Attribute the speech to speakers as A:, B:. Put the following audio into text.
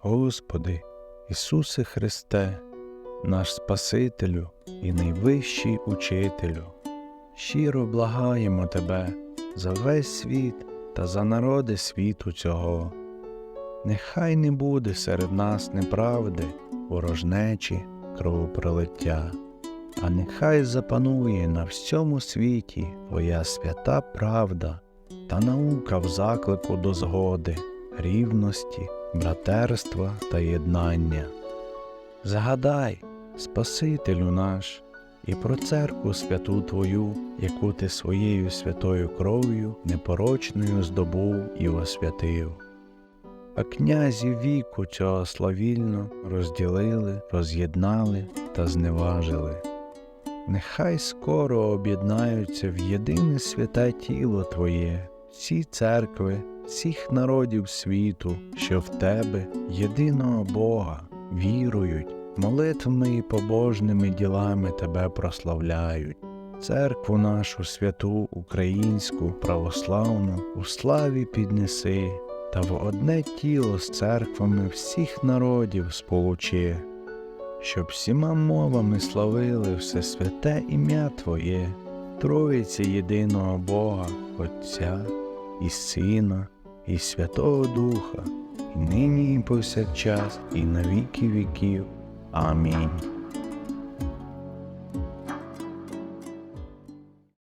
A: Господи, Ісусе Христе, наш Спасителю і найвищий Учителю, щиро благаємо Тебе за весь світ та за народи світу цього. Нехай не буде серед нас неправди, ворожнечі, кровопролиття, а нехай запанує на всьому світі Твоя свята правда та наука в заклику до згоди, рівності, братерства та єднання. Згадай, Спасителю наш, і про церкву святу Твою, яку Ти своєю святою кров'ю непорочною здобув і освятив. А князі віку цього славільно розділили, роз'єднали та зневажили. Нехай скоро об'єднаються в єдине святе тіло Твоє, всі церкви, всіх народів світу, що в Тебе, єдиного Бога, вірують, молитвами і побожними ділами Тебе прославляють. Церкву нашу святу українську православну у славі піднеси, та в одне тіло з церквами всіх народів сполучи, щоб всіма мовами славили все святе ім'я Твоє, Троїці єдиного Бога, Отця і Сина, і Святого Духа, і нині і повсякчас, і на віки віків. Амінь.